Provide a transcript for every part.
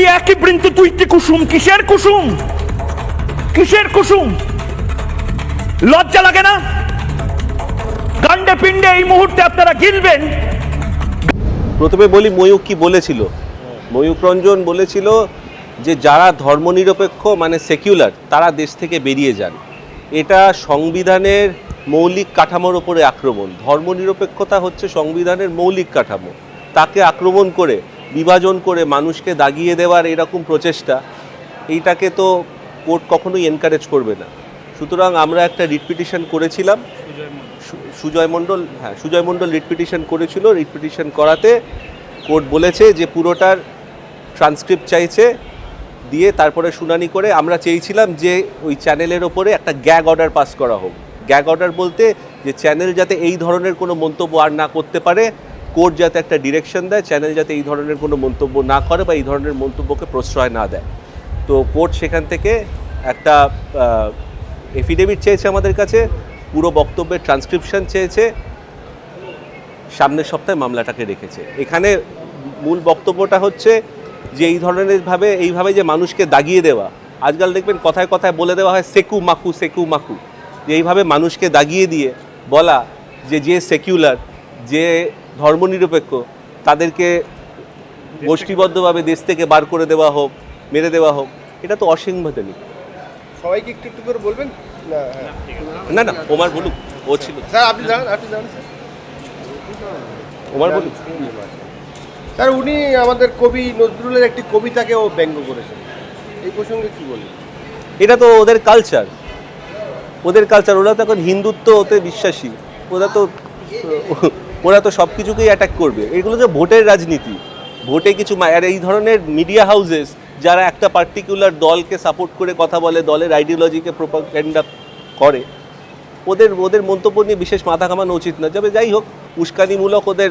এই একই বৃন্ত তুইতে কুসুম? কিসের কুসুম? কিসের কুসুম? লজ্জা লাগে না? গান্ডে পিণ্ডে এই মুহূর্তে আপনারা গিলবেন। প্রথমে বলি, ময়ূক কি বলেছিল? ময়ূক রঞ্জন বলেছিল যে, যারা ধর্মনিরপেক্ষ মানে সেকিউলার তারা দেশ থেকে বেরিয়ে যান। এটা সংবিধানের মৌলিক কাঠামোর ওপরে আক্রমণ। ধর্মনিরপেক্ষতা হচ্ছে সংবিধানের মৌলিক কাঠামো। তাকে আক্রমণ করে বিভাজন করে মানুষকে দাগিয়ে দেওয়ার এরকম প্রচেষ্টা, এইটাকে তো কোর্ট কখনোই এনকারেজ করবে না। সুতরাং আমরা একটা রিট পিটিশন করেছিলাম। সুজয় মণ্ডল হ্যাঁ সুজয় মণ্ডল রিট পিটিশন করেছিল। রিট করাতে কোর্ট বলেছে যে পুরোটার ট্রান্সক্রিপ্ট চাইছে দিয়ে তারপরে শুনানি করে আমরা চেয়েছিলাম যে ওই চ্যানেলের ওপরে একটা গ্যাগ অর্ডার পাস করা হোক। গ্যাগ অর্ডার বলতে যে চ্যানেল যাতে এই ধরনের কোনো মন্তব্য আর না করতে পারে কোর্ট যাতে একটা ডিরেকশন দেয় চ্যানেল যাতে এই ধরনের কোনো মন্তব্য না করে বা এই ধরনের মন্তব্যকে প্রশ্রয় না দেয়। তো কোর্ট সেখান থেকে একটা এফিডেভিট চেয়েছে আমাদের কাছে, পুরো বক্তব্যের ট্রান্সক্রিপশন চেয়েছে, সামনের সপ্তাহে মামলাটাকে রেখেছে। এখানে মূল বক্তব্যটা হচ্ছে যে এই ধরনের ভাবে, এইভাবে যে মানুষকে দাগিয়ে দেওয়া, আজকাল দেখবেন কথায় কথায় বলে দেওয়া হয়, সেকু মাকু সেকু মাকু। যে এইভাবে মানুষকে দাগিয়ে দিয়ে বলা যে যে সেকুলার যে ধর্মনিরপেক্ষ তাদেরকে গোষ্ঠীবদ্ধভাবে দেশ থেকে বার করে দেওয়া হোক মেরে দেওয়া হোক এটা তো অসাংবিধানিক সবাইকে একটু একটু করে বলবেন? না হ্যাঁ। না না ওমার বলুক ও ছিল। স্যার আপনি জানেন আপনি জানেন স্যার? ওমার বলুক। স্যার উনি আমাদের কবি নজরুলের একটি কবিতাকে ও ব্যঙ্গ করেছেন। এই প্রসঙ্গে কি বলবেন এটা তো ওদের কালচার ওদের কালচার ওরা তো এখন হিন্দুত্ব ওতে বিশ্বাসী। ওরা তো ওরা তো সব কিছুকেই অ্যাটাক করবে। এগুলো যে ভোটের রাজনীতি। ভোটে কিছু আর এই ধরনের মিডিয়া হাউসেস যারা একটা পার্টিকুলার দলকে সাপোর্ট করে কথা বলে, দলের আইডিওলজিকে প্রোপাগ্যান্ডা করে, ওদের ওদের মন্তব্য নিয়ে বিশেষ মাথা ঘামানো উচিত না। তবে যাই হোক, উস্কানিমূলক ওদের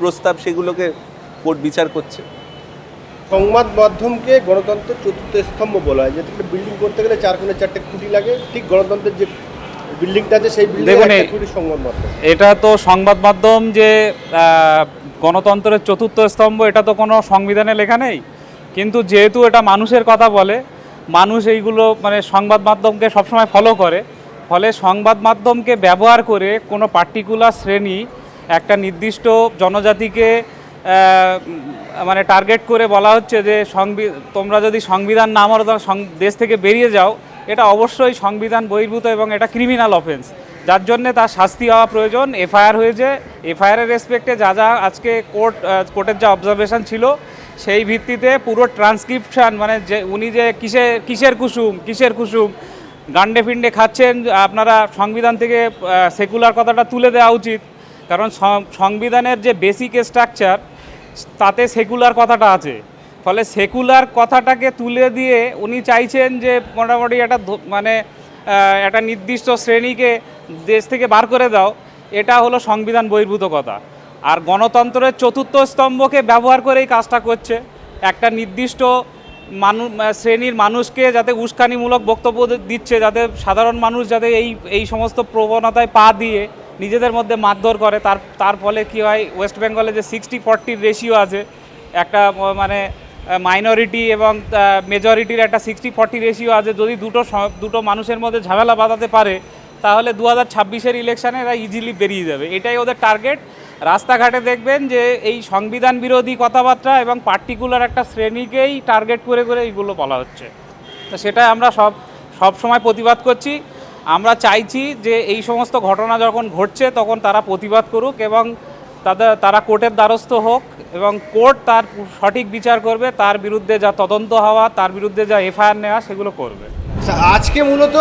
প্রস্তাব সেগুলোকে কোর্ট বিচার করছে। সংবাদ মাধ্যমকে গণতন্ত্রের চতুর্থ স্তম্ভ বলা হয়। যেটা বিল্ডিং করতে গেলে চার কোণে চারটে খুঁটি লাগে। ঠিক গণতন্ত্রের যে বিল্ডিংটা আছে সেই দেখুন একটা এই- খুঁটি সংবাদ মাধ্যম এটা তো সংবাদ মাধ্যম যে গণতন্ত্রের চতুর্থ স্তম্ভ এটা তো কোনো সংবিধানে লেখা নেই। কিন্তু যেহেতু এটা মানুষের কথা বলে মানুষ এইগুলো মানে সংবাদ মাধ্যমকে সবসময় ফলো করে। ফলে সংবাদ মাধ্যমকে ব্যবহার করে কোনো পার্টিকুলার শ্রেণি একটা নির্দিষ্ট জনজাতিকে মানে টার্গেট করে বলা হচ্ছে যে সংবি তোমরা যদি সংবিধান না মানো তাহলে দেশ থেকে বেরিয়ে যাও। এটা অবশ্যই সংবিধান বহির্ভূত এবং এটা ক্রিমিনাল অফেন্স যার জন্য তার শাস্তি হওয়া প্রয়োজন। এফআইআর হয়েছে। এফআইআরের রেসপেক্টে যা যা আজকে কোর্ট কোর্টের যা অবজারভেশন ছিল, সেই ভিত্তিতে পুরো ট্রান্সক্রিপশন মানে যে উনি যে কিসে, কিসের কুসুম কিসের কুসুম গান্ডে ফিন্ডে খাচ্ছেন, আপনারা সংবিধান থেকে সেকুলার কথাটা তুলে দেওয়া উচিত। কারণ সংবিধানের যে বেসিক স্ট্রাকচার তাতে সেকুলার কথাটা আছে। ফলে সেকুলার কথাটাকে তুলে দিয়ে উনি চাইছেন যে মোটামুটি একটা মানে একটা নির্দিষ্ট শ্রেণীকে দেশ থেকে বার করে দাও। এটা হলো সংবিধান বহির্ভূত কথা আর গণতন্ত্রের চতুর্থ স্তম্ভকে ব্যবহার করে এই কাজটা করছে। একটা নির্দিষ্ট মানুষ শ্রেণির মানুষকে যাতে উস্কানিমূলক বক্তব্য দিচ্ছে, যাতে সাধারণ মানুষ যাতে এই এই সমস্ত প্রবণতায় পা দিয়ে নিজেদের মধ্যে মারধর করে। তার তার ফলে কী হয়, ওয়েস্ট বেঙ্গলে যে সিক্সটি ফর্টির রেশিও আছে, একটা মানে মাইনরিটি এবং মেজরিটির একটা সিক্সটি ফর্টি রেশিও আছে। যদি দুটো দুটো মানুষের মধ্যে ঝামেলা বাঁধাতে পারে, তাহলে দু হাজার ছাব্বিশের ইলেকশানে এরা ইজিলি বেরিয়ে যাবে। এটাই ওদের টার্গেট রাস্তাঘাটে দেখবেন যে, এই সংবিধান বিরোধী কথাবার্তা এবং পার্টিকুলার একটা শ্রেণীকেই টার্গেট করে করে এইগুলো বলা হচ্ছে। তো সেটাই আমরা সব সব সময় প্রতিবাদ করছি। আমরা চাইছি যে, এই সমস্ত ঘটনা যখন ঘটছে, তখন তারা প্রতিবাদ করুক এবং তাদের তারা কোর্টের দ্বারস্থ হোক এবং কোর্ট তার সঠিক বিচার করবে তার বিরুদ্ধে যা তদন্ত হওয়া তার বিরুদ্ধে যা এফআইআর নেওয়া সেগুলো করবে। আচ্ছা, আজকে মূলত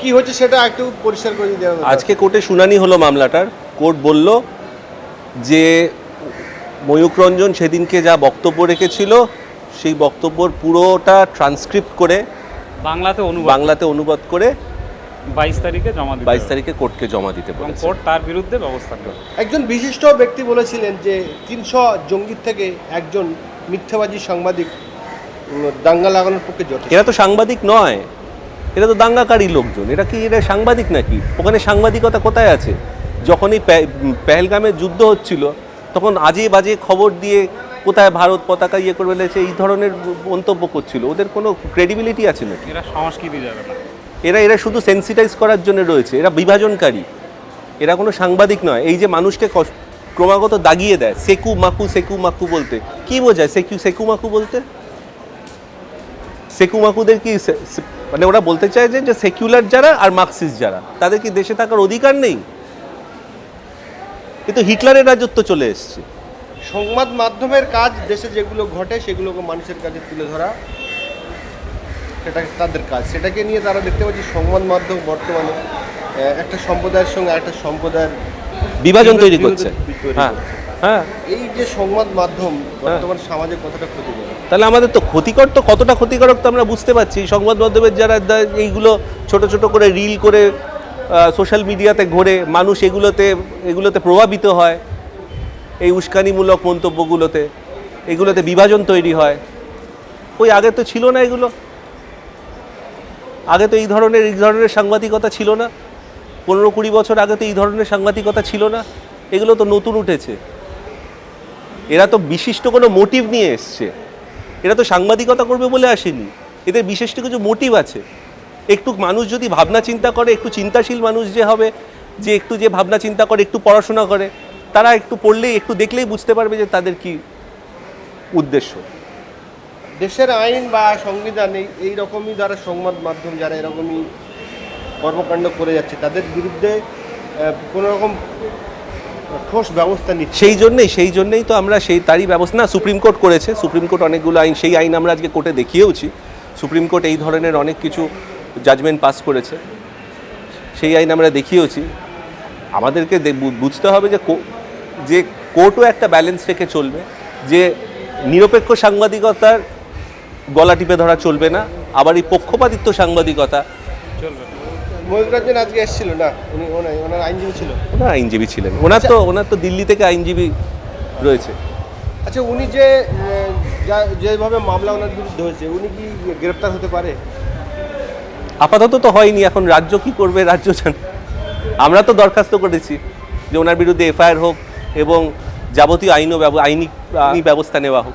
কি হচ্ছে সেটা একটু পরিষ্কার করে দিতে হবে আজকে কোর্টে শুনানি হলো মামলাটার। কোর্ট বলল যে ময়ূক রঞ্জন সেদিনকে যা বক্তব্য রেখেছিল সেই বক্তব্যর পুরোটা ট্রান্সক্রিপ্ট করে বাংলাতে অনুবাদ। বাংলাতে অনুবাদ করে বাইশ তারিখে জমা দিতে বাইশ তারিখে কোর্টকে জমা দিতে এবং বলেছে। কোর্ট তার বিরুদ্ধে ব্যবস্থা করবে একজন বিশিষ্ট ব্যক্তি বলেছিলেন যে তিনশো জঙ্গির থেকে একজন মিথ্যাবাদী সাংবাদিক দাঙ্গা লাগানোর পক্ষে যথেষ্ট। এরা তো সাংবাদিক নয়। এরা তো দাঙ্গাকারী লোকজন। এরা কি এরা সাংবাদিক নাকি? ওখানে সাংবাদিকতা কোথায় আছে? যখনই পে- পেহেলগামে যুদ্ধ হচ্ছিল তখন আজে বাজে খবর দিয়ে কোথায় ভারত পতাকা ইয়ে করে ফেলেছে এই ধরনের মন্তব্য করছিল। ওদের কোনো ক্রেডিবিলিটি আছে নাকি? এরা সংস্কৃতি যাবে না। এরা এরা শুধু সেন্সিটাইজ করার জন্য রয়েছে, এরা বিভাজনকারী। এরা কোনো সাংবাদিক নয়, এই যে মানুষকে ক্রমাগত দাগিয়ে দেয়, সেকু মাকু সেকু মাকু বলতে। কি বোঝায় সেকু সেকু মাকু বলতে? সেকু মাকুদের কি মানে ওরা বলতে চায় যে সেকুলার যারা আর মার্কসিস্ট যারা, তাদের কি দেশে থাকার অধিকার নেই? কিন্তু হিটলারের রাজত্ব চলে এসছে। সংবাদ মাধ্যমের কাজ দেশে যেগুলো ঘটে, সেগুলোকে মানুষের কাছে তুলে ধরা সেটা তাদের কাজ। সেটাকে নিয়ে তারা দেখতে পাচ্ছি সংবাদ মাধ্যম বর্তমানে একটা সম্প্রদায়ের সঙ্গে একটা সম্প্রদায়ের বিভাজন তৈরি করছে। হ্যাঁ হ্যাঁ। এই যে সংবাদ মাধ্যম বর্তমান সমাজে কতটা ক্ষতি করে তাহলে আমাদের তো ক্ষতিকর তো কতটা ক্ষতিকারক তো আমরা বুঝতে পারছি। সংবাদ মাধ্যমের যারা এইগুলো ছোট ছোট করে রিল করে সোশ্যাল মিডিয়াতে ঘোরে মানুষ এগুলোতে এগুলোতে প্রভাবিত হয়। এই উস্কানিমূলক মন্তব্যগুলোতে এগুলোতে বিভাজন তৈরি হয়। ওই আগে তো ছিল না এগুলো। আগে তো এই ধরনের এই ধরনের সাংবাদিকতা ছিল না। পনেরো কুড়ি বছর আগে তো এই ধরনের সাংবাদিকতা ছিল না। এগুলো তো নতুন উঠেছে। এরা তো বিশিষ্ট কোনো মোটিভ নিয়ে এসছে। এরা তো সাংবাদিকতা করবে বলে আসেনি। এদের বিশিষ্ট কিছু মোটিভ আছে। একটু মানুষ যদি ভাবনা চিন্তা করে, একটু চিন্তাশীল মানুষ যে হবে, যে একটু যে ভাবনা চিন্তা করে, একটু পড়াশোনা করে, তারা একটু পড়লেই, একটু দেখলেই বুঝতে পারবে যে তাদের কি উদ্দেশ্য। দেশের আইন বা সংবিধান এই রকমই যারা সংবাদ মাধ্যম, যারা এরকমই কর্মকাণ্ড করে যাচ্ছে, তাদের বিরুদ্ধে কোনো রকম ঠোস ব্যবস্থা নিচ্ছে সেই জন্যেই সেই জন্যেই তো আমরা সেই তারই ব্যবস্থা না, সুপ্রিম কোর্ট করেছে। সুপ্রিম কোর্ট অনেকগুলো আইন, সেই আইন আমরা আজকে কোর্টে দেখিয়েওছি। সুপ্রিম কোর্ট এই ধরনের অনেক কিছু জাজমেন্ট পাস করেছে। সেই আইন আমরা দেখিয়েওছি। আমাদেরকে বুঝতে হবে যে যে কোর্টও একটা ব্যালেন্স রেখে চলবে। যে নিরপেক্ষ সাংবাদিকতার গলা টিপে ধরা চলবে না আবার এই পক্ষপাতিত্ব সাংবাদিকতা। চলবে না আজকে এসেছিল না? উনি ওনার ওনার আইনজীবী ছিল ওনার আইনজীবী ছিলেন। ওনার তো ওনার তো দিল্লি থেকে আইনজীবী রয়েছে। আচ্ছা উনি যে যেভাবে মামলা ওনার বিরুদ্ধে হয়েছে উনি কি গ্রেপ্তার হতে পারে? আপাতত তো হয়নি এখন রাজ্য কি করবে রাজ্য জানে। আমরা তো দরখাস্ত করেছি যে ওনার বিরুদ্ধে এফআইআর হোক এবং যাবতীয় আইন ও ব্যব- আইনি আইনি ব্যবস্থা নেওয়া হোক।